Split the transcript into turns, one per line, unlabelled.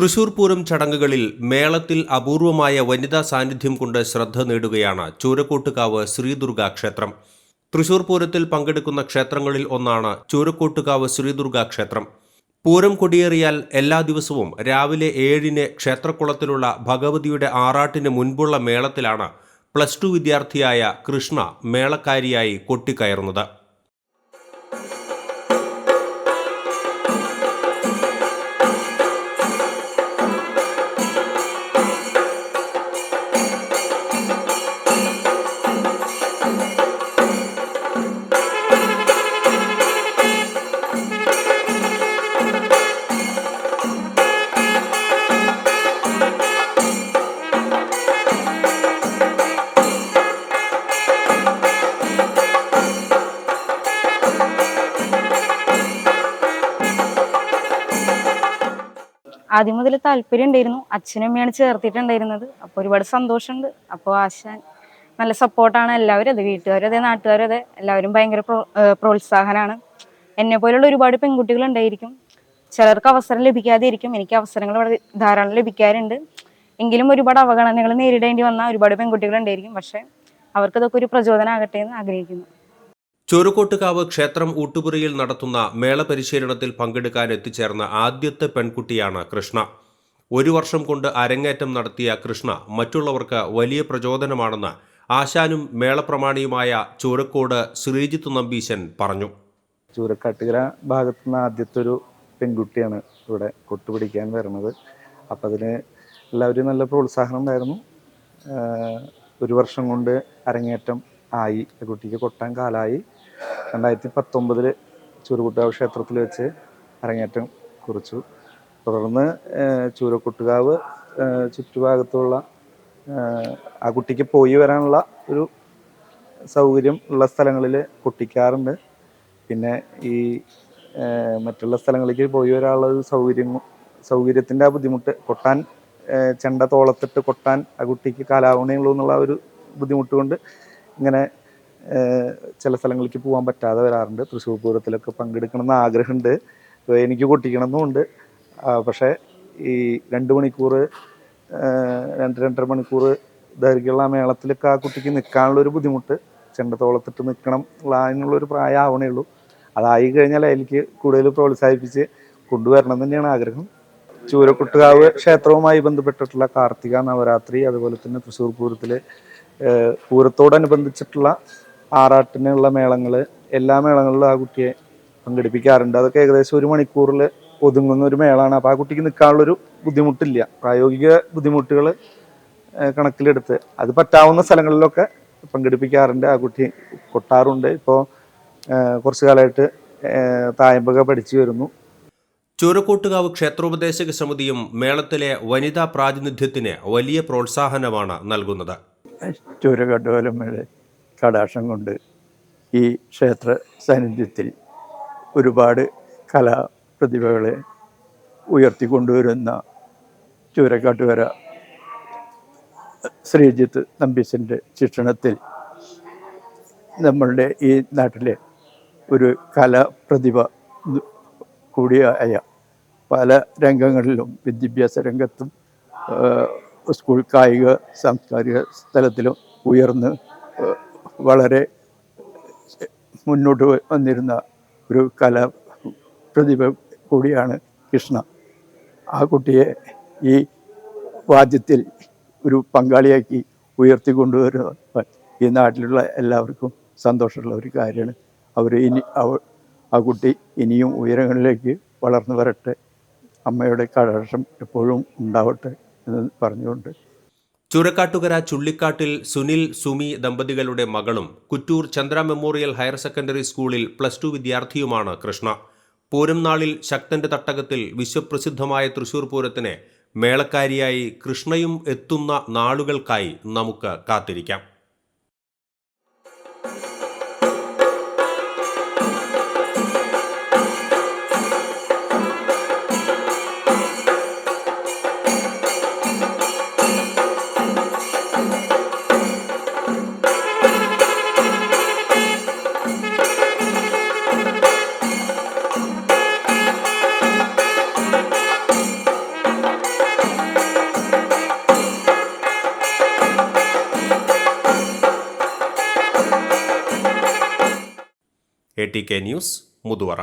തൃശൂർ പൂരം ചടങ്ങുകളിൽ മേളത്തിൽ അപൂർവമായ വനിതാ സാന്നിധ്യം കൊണ്ട് ശ്രദ്ധ നേടുകയാണ് ചൂരക്കോട്ടുകാവ് ശ്രീദുർഗ ക്ഷേത്രം. തൃശൂർ പൂരത്തിൽ പങ്കെടുക്കുന്ന ക്ഷേത്രങ്ങളിൽ ഒന്നാണ് ചൂരക്കോട്ടുകാവ് ശ്രീദുർഗ ക്ഷേത്രം. പൂരം കൊടിയേറിയാൽ എല്ലാ ദിവസവും രാവിലെ ഏഴിന് ക്ഷേത്രക്കുളത്തിലുള്ള ഭഗവതിയുടെ ആറാട്ടിന് മുൻപുള്ള മേളത്തിലാണ് പ്ലസ് ടു വിദ്യാർത്ഥിയായ കൃഷ്ണ മേളക്കാരിയായി കൊട്ടിക്കയറുന്നത്.
ആദ്യം മുതൽ താല്പര്യം ഉണ്ടായിരുന്നു. അച്ഛനും അമ്മയാണ് ചേർത്തിട്ടുണ്ടായിരുന്നത്. അപ്പോൾ ഒരുപാട് സന്തോഷമുണ്ട്. അപ്പോൾ ആശാൻ നല്ല സപ്പോർട്ടാണ്. എല്ലാവരും അതെ വീട്ടുകാരും അതെ നാട്ടുകാരും അതെ. എല്ലാവരും ഭയങ്കര പ്രോത്സാഹനമാണ് എന്നെ പോലുള്ള ഒരുപാട് പെൺകുട്ടികൾ ഉണ്ടായിരിക്കും. ചിലർക്ക് അവസരം ലഭിക്കാതെ ഇരിക്കും എനിക്ക് അവസരങ്ങൾ വളരെ ധാരാളം ലഭിക്കാറുണ്ട്. എങ്കിലും ഒരുപാട് അവഗണനകൾ നേരിടേണ്ടി വന്ന ഒരുപാട് പെൺകുട്ടികൾ ഉണ്ടായിരിക്കും. പക്ഷെ അവർക്കതൊക്കെ ഒരു പ്രചോദനമാകട്ടെ എന്ന് ആഗ്രഹിക്കുന്നു.
ചുരുക്കോട്ടുകാവ് ക്ഷേത്രം ഊട്ടുപുരയിൽ നടത്തുന്ന മേള പരിശീലനത്തിൽ പങ്കെടുക്കാൻ എത്തിച്ചേർന്ന ആദ്യത്തെ പെൺകുട്ടിയാണ് കൃഷ്ണ. ഒരു വർഷം കൊണ്ട് അരങ്ങേറ്റം നടത്തിയ കൃഷ്ണ മറ്റുള്ളവർക്ക് വലിയ പ്രചോദനമാണെന്ന് ആശാനും മേളപ്രമാണിയുമായ ചൂരക്കോട് ശ്രീജിത്ത് നമ്പീശൻ പറഞ്ഞു.
ചൂരക്കാട്ടുകര ഭാഗത്തു നിന്ന് ആദ്യത്തെ ഒരു പെൺകുട്ടിയാണ് ഇവിടെ കൊട്ടുപിടിക്കാൻ വരുന്നത്. അപ്പം അതിന് എല്ലാവരും നല്ല പ്രോത്സാഹനം ഉണ്ടായിരുന്നു. ഒരു വർഷം കൊണ്ട് അരങ്ങേറ്റം ആയി. കുട്ടിക്ക് കൊട്ടാൻ കാലായി രണ്ടായിരത്തി പത്തൊമ്പതിൽ ചൂരുകുട്ടാവ് ക്ഷേത്രത്തിൽ വെച്ച് അരങ്ങേറ്റം കുറിച്ചു. തുടർന്ന് ചൂരക്കുട്ടുകാവ് ചുറ്റുഭാഗത്തുള്ള ആ കുട്ടിക്ക് പോയി വരാനുള്ള ഒരു സൗകര്യം ഉള്ള സ്ഥലങ്ങളിൽ പൊട്ടിക്കാറുണ്ട്. പിന്നെ ഈ മറ്റുള്ള സ്ഥലങ്ങളിലേക്ക് പോയി വരാനുള്ള ഒരു സൗകര്യം സൗകര്യത്തിന്റെ ആ ബുദ്ധിമുട്ട് കൊട്ടാൻ ചെണ്ട തോളത്തിട്ട് കൊട്ടാൻ ആ കുട്ടിക്ക് കാലാവണേ ഉള്ളൂ എന്നുള്ള ഒരു ബുദ്ധിമുട്ട് കൊണ്ട് ഇങ്ങനെ ചില സ്ഥലങ്ങളിലേക്ക് പോകാൻ പറ്റാതെ വരാറുണ്ട്. തൃശ്ശൂർ പൂരത്തിലൊക്കെ പങ്കെടുക്കണം എന്ന് ആഗ്രഹമുണ്ട് എനിക്ക് കൊട്ടിക്കണമെന്നുമുണ്ട്. പക്ഷേ ഈ രണ്ട് മണിക്കൂർ രണ്ട് രണ്ടര മണിക്കൂർ ദൈർഘ്യമുള്ള ആ മേളത്തിലൊക്കെ ആ കുട്ടിക്ക് നിൽക്കാനുള്ള ഒരു ബുദ്ധിമുട്ട് ചെണ്ടത്തോളത്തിട്ട് നിൽക്കണം അതിനുള്ളൊരു പ്രായം ആവണേ ഉള്ളൂ. അതായി കഴിഞ്ഞാൽ എനിക്ക് കൂടുതൽ പ്രോത്സാഹിപ്പിച്ച് കൊണ്ടുവരണം തന്നെയാണ് ആഗ്രഹം. ചൂരക്കുട്ടുകാവ് ക്ഷേത്രവുമായി ബന്ധപ്പെട്ടിട്ടുള്ള കാർത്തിക നവരാത്രി അതുപോലെ തന്നെ തൃശ്ശൂർ പൂരത്തിൽ പൂരത്തോടനുബന്ധിച്ചിട്ടുള്ള ആറാട്ടിനുള്ള മേളങ്ങൾ എല്ലാ മേളങ്ങളിലും ആ കുട്ടിയെ പങ്കെടുപ്പിക്കാറുണ്ട്. അതൊക്കെ ഏകദേശം ഒരു മണിക്കൂറിൽ ഒതുങ്ങുന്ന ഒരു മേളാണ്. അപ്പോൾ ആ കുട്ടിക്ക് നിൽക്കാനുള്ളൊരു ബുദ്ധിമുട്ടില്ല. പ്രായോഗിക ബുദ്ധിമുട്ടുകൾ കണക്കിലെടുത്ത് അത് പറ്റാവുന്ന സ്ഥലങ്ങളിലൊക്കെ പങ്കെടുപ്പിക്കാറുണ്ട്. ആ കുട്ടി കൊട്ടാറുണ്ട്. ഇപ്പോൾ കുറച്ചു കാലമായിട്ട് തായമ്പക പഠിച്ചു വരുന്നു.
ചൂരക്കോട്ടുകാവ് ക്ഷേത്രോപദേശക സമിതിയും മേളത്തിലെ വനിതാ പ്രാതിനിധ്യത്തിന് വലിയ പ്രോത്സാഹനമാണ് നൽകുന്നത്.
ചൂരകട്ടോലമ്മയുടെ കടാക്ഷം കൊണ്ട് ഈ ക്ഷേത്ര സാന്നിധ്യത്തിൽ ഒരുപാട് കലാപ്രതിഭകളെ ഉയർത്തിക്കൊണ്ടുവരുന്ന ചൂരക്കാട്ടുകര ശ്രീജിത്ത് നമ്പീശന്റെ ശിക്ഷണത്തിൽ നമ്മളുടെ ഈ നാട്ടിലെ ഒരു കലാപ്രതിഭ കൂടിയായ പല രംഗങ്ങളിലും വിദ്യാഭ്യാസ രംഗത്തും സ്കൂൾ കായിക സാംസ്കാരിക സ്ഥലത്തിലും ഉയർന്ന് വളരെ മുന്നോട്ട് വന്നിരുന്ന ഒരു കല പ്രതിഭ കൂടിയാണ് കൃഷ്ണ. ആ കുട്ടിയെ ഈ വാദ്യത്തിൽ ഒരു പങ്കാളിയാക്കി ഉയർത്തിക്കൊണ്ടുവരുന്നവർ ഈ നാട്ടിലുള്ള എല്ലാവർക്കും സന്തോഷമുള്ള ഒരു കാര്യമാണ്. അവർ ഇനി അവ ആ കുട്ടി ഇനിയും ഉയരങ്ങളിലേക്ക് വളർന്നു വരട്ടെ. അമ്മയുടെ കടാക്ഷം എപ്പോഴും ഉണ്ടാവട്ടെ എന്ന് പറഞ്ഞുകൊണ്ട്
ചുരക്കാട്ടുകര ചുള്ളിക്കാട്ടിൽ സുനിൽ സുമി ദമ്പതികളുടെ മകളും Kuttoor Chandra memorial higher secondary സ്കൂളിൽ പ്ലസ് ടു വിദ്യാർത്ഥിയുമാണ് കൃഷ്ണ. പൂരം നാളിൽ ശക്തന്റെ തട്ടകത്തിൽ വിശ്വപ്രസിദ്ധമായ തൃശൂർ പൂരത്തിന് മേളക്കാരിയായി കൃഷ്ണയും എത്തുന്ന നാളുകൾക്കായി നമുക്ക് കാത്തിരിക്കാം. A T K news Muthuvara